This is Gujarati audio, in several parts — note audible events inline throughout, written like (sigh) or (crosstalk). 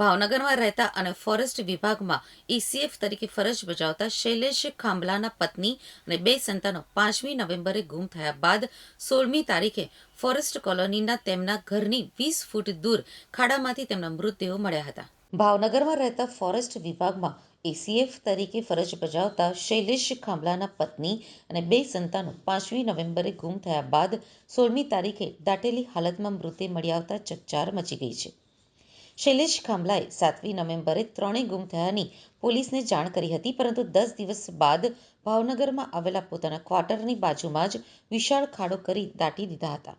ભાવનગરમાં રહેતા અને ફોરેસ્ટ વિભાગમાં ઈસીએફ તરીકે ફરજ બજાવતા શૈલેષ ખાંભલાના પત્ની અને બે સંતાનો પાંચમી નવેમ્બરે ગુમ થયા બાદ સોળમી તારીખે ફોરેસ્ટ કોલોનીના તેમના ઘરની વીસ ફૂટ દૂર ખાડામાંથી તેમના મૃતદેહો મળ્યા હતા. ભાવનગરમાં રહેતા ફોરેસ્ટ વિભાગમાં એસીએફ તરીકે ફરજ બજાવતા શૈલેષ ખાંભલાના પત્ની અને બે સંતાનો પાંચમી નવેમ્બરે ગુમ થયા બાદ સોળમી તારીખે દાટેલી હાલતમાં મૃતદેહ મળી આવતા ચકચાર મચી ગઈ છે. શૈલેષ ખાંભલાએ સાતમી નવેમ્બરે ત્રણેય ગુમ થયાની પોલીસને જાણ કરી હતી, પરંતુ દસ દિવસ બાદ ભાવનગરમાં આવેલા પોતાના ક્વાર્ટરની બાજુમાં જ વિશાળ ખાડો કરી દાટી દીધા હતા.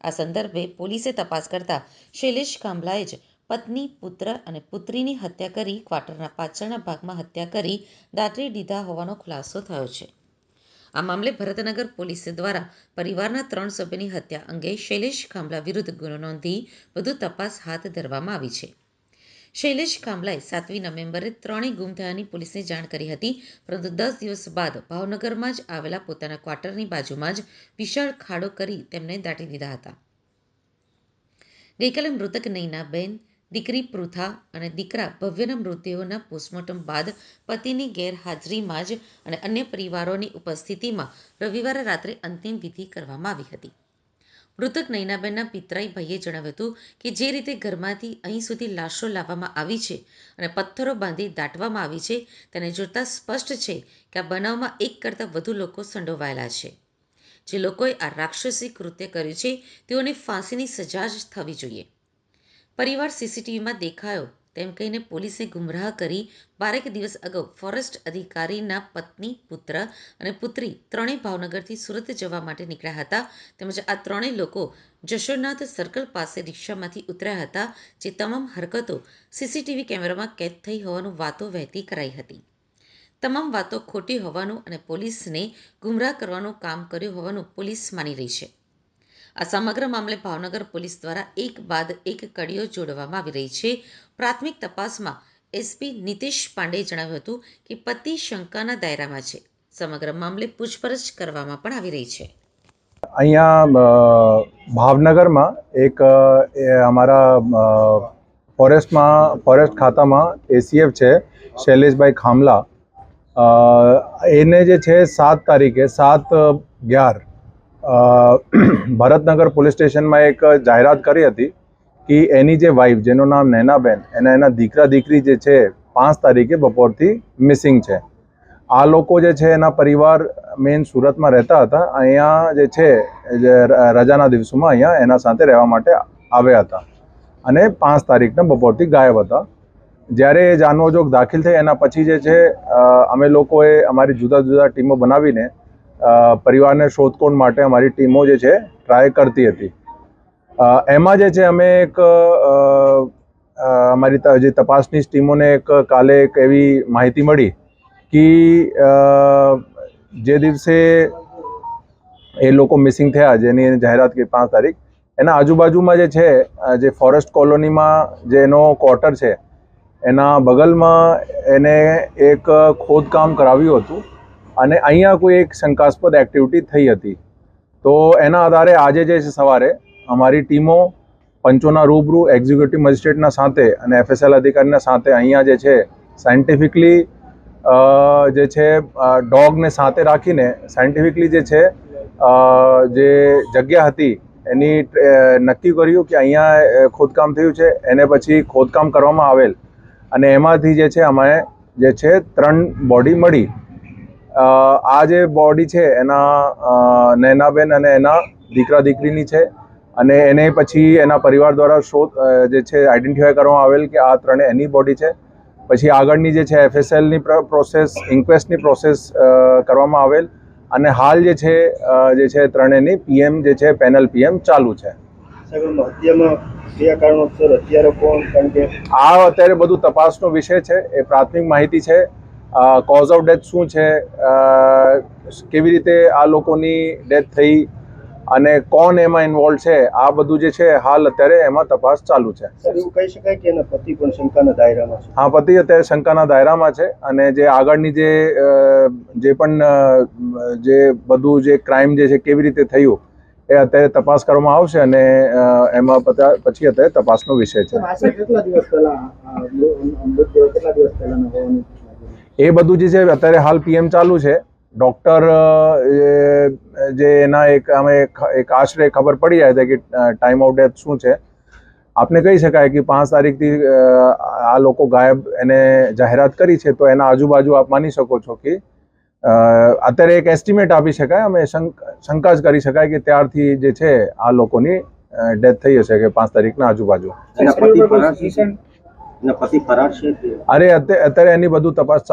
આ સંદર્ભે પોલીસે તપાસ કરતા શૈલેષ ખાંભલાએ જ પત્ની, પુત્ર અને પુત્રીની હત્યા કરી, ક્વાર્ટરના પાછળના ભાગમાં હત્યા કરી દાટી દીધા હોવાનો ખુલાસો થયો છે. આ મામલે ભરતનગર પોલીસ દ્વારા પરિવારના ત્રણ સભ્યની હત્યા અંગે શૈલેષ ખાંભલા વિરુદ્ધ ગુનો નોંધી વધુ તપાસ હાથ ધરવામાં આવી છે. શૈલેષ ખાંભલાએ સાતમી નવેમ્બરે ત્રણેય ગુમ થયાની પોલીસને જાણ કરી હતી, પરંતુ દસ દિવસ બાદ ભાવનગરમાં જ આવેલા પોતાના ક્વાર્ટરની બાજુમાં જ વિશાળ ખાડો કરી તેમને દાટી દીધા હતા. ગઈકાલે મૃતક નૈનાબેન દીકરી પૃથા અને દીકરા ભવ્યના મૃતદેહોના પોસ્ટમોર્ટમ બાદ પતિની ગેરહાજરીમાં જ અને અન્ય પરિવારોની ઉપસ્થિતિમાં રવિવારે રાત્રે અંતિમ વિધિ કરવામાં આવી હતી. મૃતક નૈનાબેનના પિતરાઈ ભાઈએ જણાવ્યું હતું કે જે રીતે ઘરમાંથી અહીં સુધી લાશો લાવવામાં આવી છે અને પથ્થરો બાંધી દાટવામાં આવી છે, તેને જોતાં સ્પષ્ટ છે કે આ બનાવમાં એક કરતાં વધુ લોકો સંડોવાયેલા છે. જે લોકોએ આ રાક્ષસી કૃત્ય કર્યું છે, તેઓને ફાંસીની સજા જ થવી જોઈએ. પરિવાર સીસીટીવીમાં દેખાયો. તેમ કહીને પોલીસે ગુમરાહ કરી બારેક દિવસ અગાઉ ફોરેસ્ટ અધિકારીના પત્ની, પુત્ર અને પુત્રી ત્રણેય ભાવનગરથી સુરત જવા માટે નીકળ્યા હતા. તેમજ આ ત્રણેય લોકો જશોનાથ સર્કલ પાસે રિક્ષામાંથી ઉતર્યા હતા, જે તમામ હરકતો સીસીટીવી કેમેરામાં કેદ થઈ હોવાનું વાતો વહેતી કરાઈ હતી. તમામ વાતો ખોટી હોવાનું અને પોલીસને ગુમરાહ કરવાનું કામ કર્યું હોવાનું પોલીસ માની રહી છે. આ સમગ્ર મામલે ભાવનગર પોલીસ દ્વારા એક બાદ એક કડીઓ જોડવામાં આવી રહી છે. પ્રાથમિક તપાસમાં એસપી નીતિશ પાંડેએ જણાવ્યું હતું કે પતિ શંકાના દાયરામાં છે. સમગ્ર મામલે પૂછપરછ કરવામાં પણ આવી રહી છે. અહીંયા ભાવનગરમાં એક અમારા ફોરેસ્ટમાં, ફોરેસ્ટ ખાતામાં એસીએફ છે, શૈલેષભાઈ ખામલા. એને જે છે સાત તારીખે, સાત અગિયાર (clears throat) ભરતનગર પોલીસ સ્ટેશનમાં એક જાહેરાત કરી હતી કે એની જે વાઈફ જેનું નામ નૈનાબેન, એના એના દીકરા, દીકરી જે છે, પાંચ તારીખે બપોરથી મિસિંગ છે. આ લોકો જે છે, એના પરિવાર મેઇન સુરતમાં રહેતા હતા. અહીંયા જે છે રજાના દિવસોમાં અહીંયા એના સાથે રહેવા માટે આવ્યા હતા. અને પાંચ તારીખના બપોરથી ગાયબ હતા. જ્યારે એ જાનવોજોગ દાખલ થઈ એના પછી જે છે અમે લોકોએ અમારી જુદા જુદા ટીમો બનાવીને પરિવારને શોધખોળ માટે અમારી ટીમો જે છે ટ્રાય કરતી હતી. એમાં જે છે, અમે એક અમારી જે તપાસની ટીમોને એક, કાલે એક એવી માહિતી મળી કે જે દિવસે એ લોકો મિસિંગ થયા, જેની જાહેરાત કરી પાંચ તારીખ, એના આજુબાજુમાં જે છે જે ફોરેસ્ટ કોલોનીમાં જે એનો ક્વાર્ટર છે, એના બગલમાં એને એક ખોદકામ કરાવ્યું હતું. અને અહીંયા કોઈ એક શંકાસ્પદ એક્ટિવિટી થઈ હતી. તો એના આધારે આજે જે છે સવારે અમારી ટીમો પંચોના રૂબરૂ એક્ઝિક્યુટિવ મજિસ્ટ્રેટના સાથે અને એફએસએલ અધિકારીના સાથે અહીંયા જે છે સાયન્ટિફિકલી જે છે ડોગને સાથે રાખીને સાયન્ટિફિકલી જે છે જે જગ્યા હતી એની નક્કી કર્યું કે અહીંયા ખોદકામ થયું છે. એને પછી ખોદકામ કરવામાં આવેલ. અને એમાંથી જે છે અમે જે છે ત્રણ બોડી મળી. આ જે બોડી છે એના નૈનાબેન અને એના દીકરા દીકરીની છે અને એને પછી એના પરિવાર દ્વારા શોધ જે છે આઈડેન્ટિફાય કરવામાં આવેલ કે આ ત્રણે એની બોડી છે. પછી આગળની જે છે એફએસએલની પ્રોસેસ ઇન્ક્વેસ્ટની પ્રોસેસ કરવામાં આવેલ અને હાલ જે છે જે છે ત્રણેયની પીએમ જે છે પેનલ પીએમ ચાલુ છે. આ અત્યારે બધું તપાસનો વિષય છે એ પ્રાથમિક માહિતી છે. કોઝ ઓફ ડેથ શું છે? કેવી રીતે આ લોકોની ડેથ થઈ અને કોણ એમાં ઇન્વોલ્વ છે? આ બધું જે છે હાલ અત્યારે એમાં તપાસ ચાલુ છે. એવું કહી શકાય કે એના પતિ પણ શંકાના દાયરામાં છે? હા પતિ અત્યારે શંકાના દાયરામાં છે અને જે આગળની જે જે પણ જે બધું જે ક્રાઇમ જે છે કેવી રીતે થયું એ અત્યારે તપાસ કરવામાં આવશે અને એમાં પછી અત્યારે તપાસનો વિષય છે. કેટલા દિવસ પહેલા કેટલા દિવસ પહેલાનો હોવાનું? એ બધું જે છે અત્યારે હાલ પીએમ ચાલુ છે. ડૉક્ટર જે એના એક અમે એક આશરે ખબર પડી જાય છે કે ટાઈમ ઓફ ડેથ શું છે. આપને કહી શકાય કે પાંચ તારીખથી આ લોકો ગાયબ એને જાહેરાત કરી છે તો એના આજુબાજુ આપ માની શકો છો કે અ, અત્યારે એક એસ્ટિમેટ આપી શકાય અમે શંક- શંકા જ કરી શકાય કે ત્યારથી જે છે આ લોકોની ડેથ થઈ હશે કે પાંચ તારીખના આજુબાજુ. એના પતિ ફરાર છે એના પતિ ફરાર છે કે? અરે અત્યારે અત્યારે એની બધું તપાસ ચાલુ